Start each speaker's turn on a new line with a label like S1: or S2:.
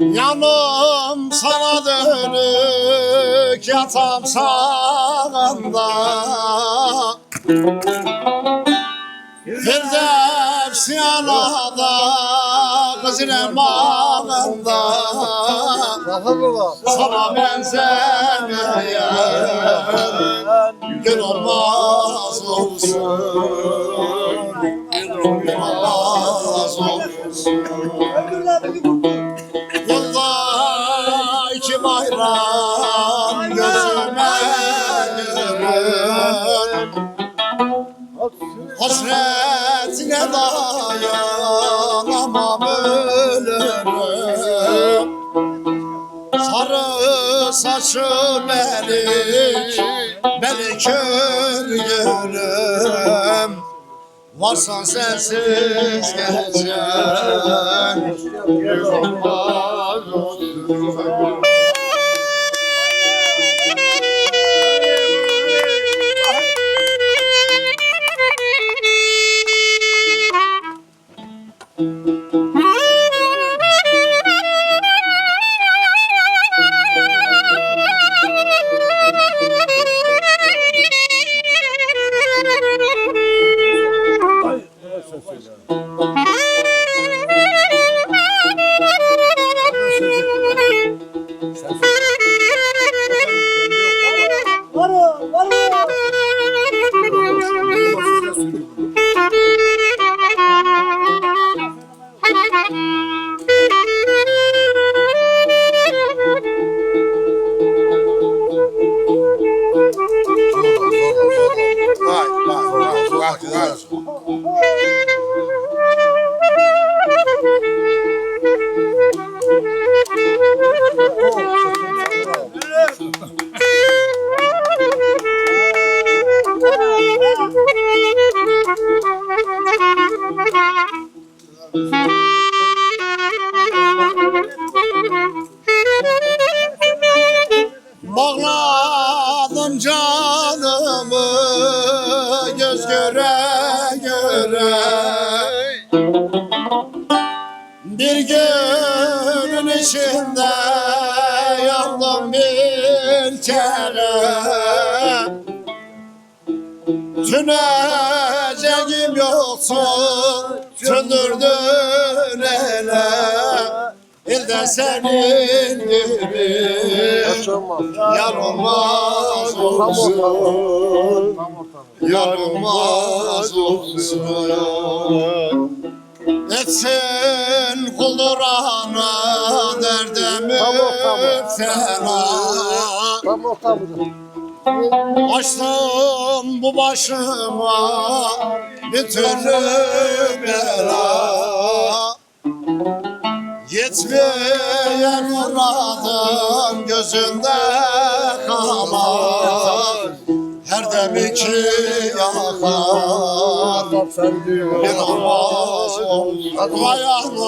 S1: Yanım sana dönük yatam sağında. Firdevs yanada kız ile bağında Sana benzemeyen gün olmaz olsun Yılda iki bayram gözüme görür Hasretine dayanamam ölürüm. Sarı saçı beni, beni kör görüm Varsan sensiz bir olmaz olsun. Música göre göre. Bir günün içinde yandım bir kere. Tüneceğim yoksun söndürdün ele senin gibi Yar olmaz olsun. Yar olmaz olsun Etsin kulduranı derdemi fena. Açtım bu başıma bir türlü bela Yetmeyen muradın gözünde kalan Her dem iki yakar bir olmaz Allah